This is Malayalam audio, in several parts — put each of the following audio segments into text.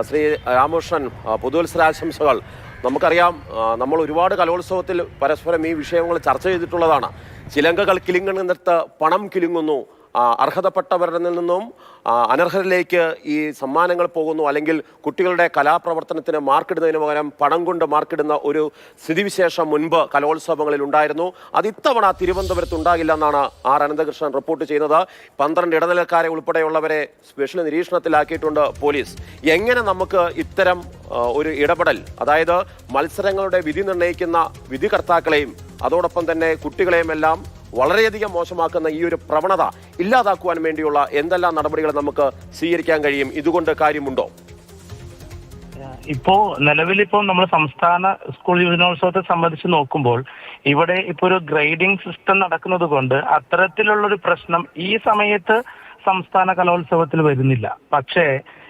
ശ്രീ രാമകൃഷ്ണൻ പുതുവത്സരാശംസകൾ. നമുക്കറിയാം നമ്മൾ ഒരുപാട് കലോത്സവത്തിൽ പരസ്പരം ഈ വിഷയങ്ങൾ ചർച്ച ചെയ്തിട്ടുള്ളതാണ്. ചിലങ്കകൾ കിലുങ്ങുന്നിടത്ത് പണം കിലുങ്ങുന്നു അർഹതപ്പെട്ടവരിൽ നിന്നും അനർഹരിലേക്ക് ഈ സമ്മാനങ്ങൾ പോകുന്നു. അല്ലെങ്കിൽ കുട്ടികളുടെ കലാപ്രവർത്തനത്തിന് മാർക്കിടുന്നതിന് പകരം പണം കൊണ്ട് മാർക്കിടുന്ന ഒരു സ്ഥിതിവിശേഷം മുൻപ് കലോത്സവങ്ങളിൽ ഉണ്ടായിരുന്നു. അത് ഇത്തവണ തിരുവനന്തപുരത്ത് ഉണ്ടാകില്ല എന്നാണ് ആർ അനന്തകൃഷ്ണൻ റിപ്പോർട്ട് ചെയ്യുന്നത്. പന്ത്രണ്ട് ഇടനിലക്കാരെ ഉൾപ്പെടെയുള്ളവരെ സ്പെഷ്യൽ നിരീക്ഷണത്തിലാക്കിയിട്ടുണ്ട് പോലീസ്. എങ്ങനെ നമുക്ക് ഇത്തരം ഒരു ഇടപെടൽ അതായത് മത്സരങ്ങളുടെ വിധി നിർണയിക്കുന്ന വിധികർത്താക്കളെയും അതോടൊപ്പം തന്നെ കുട്ടികളെയും എല്ലാം വളരെയധികം മോശമാക്കുന്ന ഈ ഒരു പ്രവണത ഇല്ലാതാക്കുവാൻ വേണ്ടിയുള്ള എന്തെല്ലാം നടപടികൾ നമുക്ക് സ്വീകരിക്കാൻ കഴിയും? ഇതുകൊണ്ട് കാര്യമുണ്ടോ? ഇപ്പോ നിലവിൽ നിലവിലിപ്പോ നമ്മൾ സംസ്ഥാന സ്കൂൾ യുവജനോത്സവത്തെ സംബന്ധിച്ച് നോക്കുമ്പോൾ ഇവിടെ ഇപ്പോ ഒരു ഗ്രേഡിംഗ് സിസ്റ്റം നടക്കുന്നത് കൊണ്ട് അത്തരത്തിലുള്ള ഒരു പ്രശ്നം ഈ സമയത്ത് സംസ്ഥാന കലോത്സവത്തിൽ വരുന്നില്ല. പക്ഷേ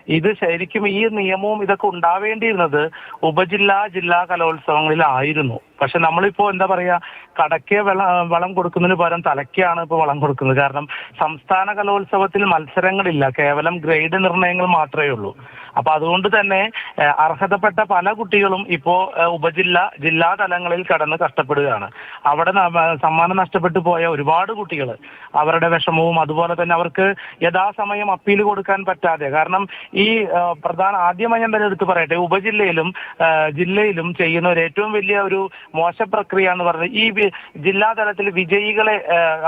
ഇത് ശരിക്കും ഈ നിയമവും ഇതൊക്കെ ഉണ്ടാവേണ്ടിയിരുന്നത് ഉപജില്ലാ ജില്ലാ കലോത്സവങ്ങളിലായിരുന്നു. പക്ഷെ നമ്മളിപ്പോ എന്താ പറയാ കടക്കെ വെള്ള വളം കൊടുക്കുന്നതിന് പകരം തലയ്ക്കാണ് ഇപ്പൊ വളം കൊടുക്കുന്നത്. കാരണം സംസ്ഥാന കലോത്സവത്തിൽ മത്സരങ്ങളില്ല കേവലം ഗ്രേഡ് നിർണയങ്ങൾ മാത്രമേ ഉള്ളൂ. അപ്പൊ അതുകൊണ്ട് തന്നെ അർഹതപ്പെട്ട പല കുട്ടികളും ഇപ്പോ ഉപജില്ല ജില്ലാ തലങ്ങളിൽ കടന്ന് കഷ്ടപ്പെടുകയാണ്. അവിടെ സമ്മാനം നഷ്ടപ്പെട്ടു പോയ ഒരുപാട് കുട്ടികൾ അവരുടെ വിഷമവും അതുപോലെ തന്നെ അവർക്ക് യഥാസമയം അപ്പീൽ കൊടുക്കാൻ പറ്റാതെ. കാരണം ഈ പ്രധാന ആദ്യമായി ഞാൻ തന്നെ എടുത്ത് പറയട്ടെ ഉപജില്ലയിലും ജില്ലയിലും ചെയ്യുന്ന ഒരു ഏറ്റവും വലിയ ഒരു മോശ പ്രക്രിയ എന്ന് പറയുന്നത് ഈ ജില്ലാതലത്തിൽ വിജയികളെ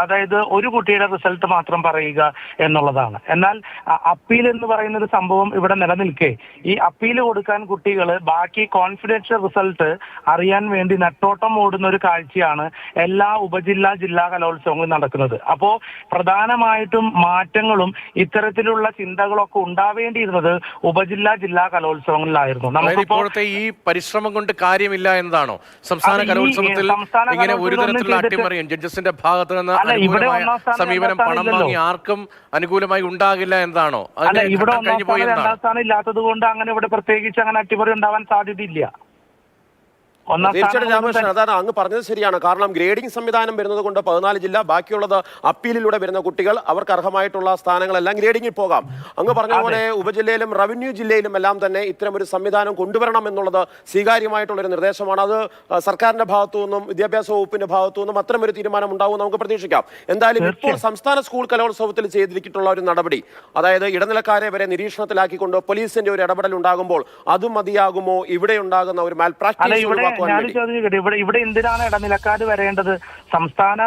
അതായത് ഒരു കുട്ടിയുടെ റിസൾട്ട് മാത്രം പറയുക എന്നുള്ളതാണ്. എന്നാൽ അപ്പീൽ എന്ന് പറയുന്ന ഒരു സംഭവം ഇവിടെ നിലനിൽക്കെ. ഈ അപ്പീൽ കൊടുക്കാൻ കുട്ടികൾ ബാക്കി കോൺഫിഡൻഷ്യൽ റിസൾട്ട് അറിയാൻ വേണ്ടി നെട്ടോട്ടം ഓടുന്ന ഒരു കാഴ്ചയാണ് എല്ലാ ഉപജില്ലാ ജില്ലാ കലോത്സവങ്ങളും നടക്കുന്നത്. അപ്പോ പ്രധാനമായിട്ടും മാറ്റങ്ങളും ഇത്തരത്തിലുള്ള ചിന്തകളൊക്കെ ഉണ്ടാവേണ്ടിയിരുന്നത് ഉപജില്ലാ ജില്ലാ കലോത്സവങ്ങളിലായിരുന്നു. അതായത് ഇപ്പോഴത്തെ ഈ പരിശ്രമം കൊണ്ട് കാര്യമില്ല എന്നതാണോ? സംസ്ഥാന കലോത്സവത്തിൽ ഇങ്ങനെ ഒരു തരത്തിലുള്ള അട്ടിമറിയും ജഡ്ജസിന്റെ ഭാഗത്ത് നിന്ന് അനുകൂലമായ സമീപനം പണം വാങ്ങി ആർക്കും അനുകൂലമായി ഉണ്ടാകില്ല എന്നാണോ അല്ല ഇവിടെ ഒന്നാം സ്ഥാനം രണ്ടാം സ്ഥാനം ഇല്ലാത്തത് കൊണ്ട് അങ്ങനെ ഇവിടെ പ്രത്യേകിച്ച് അങ്ങനെ അട്ടിമറി ഉണ്ടാവാൻ സാധ്യതയില്ല. തീർച്ചയായിട്ടും രാമകൃഷ്ണൻ അതാണ് അങ്ങ് പറഞ്ഞത് ശരിയാണ്. കാരണം ഗ്രേഡിംഗ് സംവിധാനം വരുന്നത് കൊണ്ട് പതിനാല് ജില്ല ബാക്കിയുള്ളത് അപ്പീലിലൂടെ വരുന്ന കുട്ടികൾ അവർക്ക് അർഹമായിട്ടുള്ള സ്ഥാനങ്ങളെല്ലാം ഗ്രേഡിംഗിൽ പോകാം. അങ്ങ് പറഞ്ഞ പോലെ ഉപജില്ലയിലും റവന്യൂ ജില്ലയിലും എല്ലാം തന്നെ ഇത്തരം ഒരു സംവിധാനം കൊണ്ടുവരണം എന്നുള്ളത് സ്വീകാര്യമായിട്ടുള്ള ഒരു നിർദ്ദേശമാണ്. അത് സർക്കാരിന്റെ ഭാഗത്തു നിന്നും വിദ്യാഭ്യാസ വകുപ്പിന്റെ ഭാഗത്തു നിന്നും അത്തരം ഒരു തീരുമാനം ഉണ്ടാവും നമുക്ക് പ്രതീക്ഷിക്കാം. എന്തായാലും ഇപ്പോൾ സംസ്ഥാന സ്കൂൾ കലോത്സവത്തിൽ ചെയ്തിരിച്ചിട്ടുള്ള ഒരു നടപടി അതായത് ഇടനിലക്കാരെ വരെ നിരീക്ഷണത്തിലാക്കിക്കൊണ്ട് പോലീസിന്റെ ഒരു ഇടപെടൽ ഉണ്ടാകുമ്പോൾ അതും മതിയാകുമോ? ഇവിടെ ഉണ്ടാകുന്ന ഒരു മാൽ ഞാൻ ചോദിക്കട്ടെ ഇവിടെ ഇവിടെ എന്തിനാണ് ഇടനിലക്കാർ വരേണ്ടത്? സംസ്ഥാന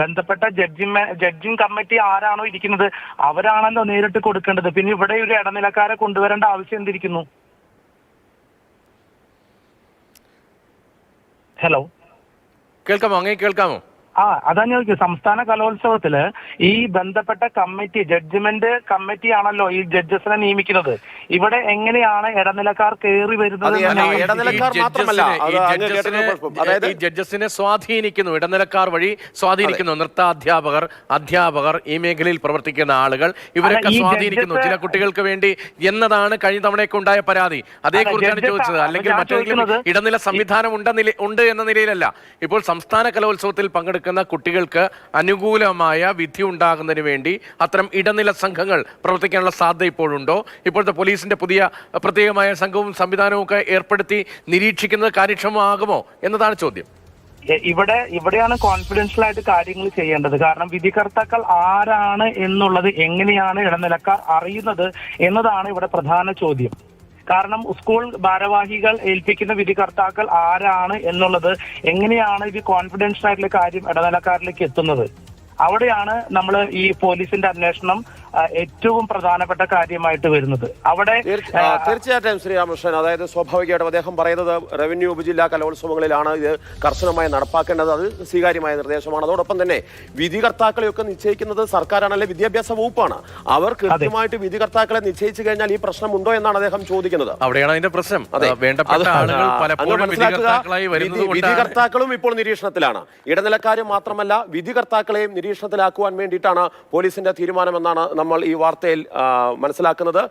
ബന്ധപ്പെട്ട ജഡ്ജി ജഡ്ജിങ് കമ്മിറ്റി ആരാണോ ഇരിക്കുന്നത് അവരാണല്ലോ നേരിട്ട് കൊടുക്കേണ്ടത്. പിന്നെ ഇവിടെ ഒരു ഇടനിലക്കാരെ കൊണ്ടുവരേണ്ട ആവശ്യം എന്തിരിക്കുന്നു? ഹലോ? കേൾക്കാമോ? അങ്ങനെ കേൾക്കാമോ? ആ അതാ ഞാൻ സംസ്ഥാന കലോത്സവത്തിൽ ഈ ബന്ധപ്പെട്ട കമ്മിറ്റി ജഡ്ജ്മെന്റ് കമ്മിറ്റി ആണല്ലോ ഈ ജഡ്ജസിനെ നിയമിക്കുന്നത്. ഇവിടെ എങ്ങനെയാണ് ഇടനിലക്കാർ കയറി വരുന്നത് ഇടനിലക്കാർ മാത്രമല്ല, ജഡ്ജസിനെ- ഈ ജഡ്ജസിനെ- അതായത് ഈ ജഡ്ജസിനെ സ്വാധീനിക്കുന്നു. ഇടനിലക്കാർ വഴി സ്വാധീനിക്കുന്നു. നൃത്താധ്യാപകർ അധ്യാപകർ ഈ മേഖലയിൽ പ്രവർത്തിക്കുന്ന ആളുകൾ ഇവരൊക്കെ സ്വാധീനിക്കുന്നു. ചില കുട്ടികൾക്ക് വേണ്ടി എന്നതാണ് കഴിഞ്ഞ തവണയൊക്കെ ഉണ്ടായ പരാതി. അതേ കുറിച്ചാണ് ചോദിച്ചത്. അല്ലെങ്കിൽ മറ്റേതെങ്കിലും ഇടനില സംവിധാനം ഉണ്ടെന്ന് ഉണ്ട് എന്ന നിലയിലല്ല. ഇപ്പോൾ സംസ്ഥാന കലോത്സവത്തിൽ പങ്കെടുക്കുന്ന കുട്ടികൾക്ക് അനുകൂലമായ വിധി ഉണ്ടാകുന്നതിന് വേണ്ടി അത്തരം ഇടനില സംഘങ്ങൾ പ്രവർത്തിക്കാനുള്ള സാധ്യത ഇപ്പോഴുണ്ടോ? ഇപ്പോഴത്തെ പോലീസിന്റെ പുതിയ പ്രത്യേകമായ സംഘവും സംവിധാനവും ഒക്കെ ഏർപ്പെടുത്തി നിരീക്ഷിക്കുന്നത് കാര്യക്ഷമമാകുമോ എന്നതാണ് ചോദ്യം. ഇവിടെ ഇവിടെയാണ് കോൺഫിഡൻഷ്യൽ ആയിട്ട് കാര്യങ്ങൾ ചെയ്യേണ്ടത്. കാരണം വിധികർത്താക്കൾ ആരാണ് എന്നുള്ളത് എങ്ങനെയാണ് ഇടനിലക്കാർ അറിയുന്നത് എന്നതാണ് ഇവിടെ പ്രധാന ചോദ്യം. കാരണം സ്കൂൾ ഭാരവാഹികൾ ഏൽപ്പിക്കുന്ന വിധികർത്താക്കൾ ആരാണ് എന്നുള്ളത് എങ്ങനെയാണ് ഇത് കോൺഫിഡൻഷ്യൽ ആയിട്ടുള്ള കാര്യം ഇടനിലക്കാരിലേക്ക് എത്തുന്നത്? അവിടെയാണ് നമ്മൾ ഈ പോലീസിന്റെ അന്വേഷണം ഏറ്റവും പ്രധാനപ്പെട്ട കാര്യമായിട്ട് വരുന്നത്. അവിടെ തീർച്ചയായിട്ടും ശ്രീരാമകൃഷ്ണൻ അതായത് സ്വാഭാവികമായിട്ടും അദ്ദേഹം പറയുന്നത് റവന്യൂ ഉപജില്ലാ കലോത്സവങ്ങളിലാണ് ഇത് കർശനമായി നടപ്പാക്കേണ്ടത്. അത് സ്വീകാര്യമായ നിർദ്ദേശമാണ്. അതോടൊപ്പം തന്നെ വിധികർത്താക്കളെയൊക്കെ നിശ്ചയിക്കുന്നത് സർക്കാരാണല്ലേ വിദ്യാഭ്യാസ വകുപ്പാണ്. അവർ കൃത്യമായിട്ട് വിധികർത്താക്കളെ നിശ്ചയിച്ചു കഴിഞ്ഞാൽ ഈ പ്രശ്നം ഉണ്ടോ എന്നാണ് അദ്ദേഹം ചോദിക്കുന്നത്. അവിടെയാണ് അതിന്റെ പ്രശ്നം. വിധികർത്താക്കളും ഇപ്പോൾ നിരീക്ഷണത്തിലാണ്. ഇടനിലക്കാരും മാത്രമല്ല വിധികർത്താക്കളെയും നിരീക്ഷണത്തിലാക്കുവാൻ വേണ്ടിയിട്ടാണ് പോലീസിന്റെ തീരുമാനമെന്നാണ് നമ്മൾ ഈ വാർത്തയിൽ മനസ്സിലാക്കുന്നത്.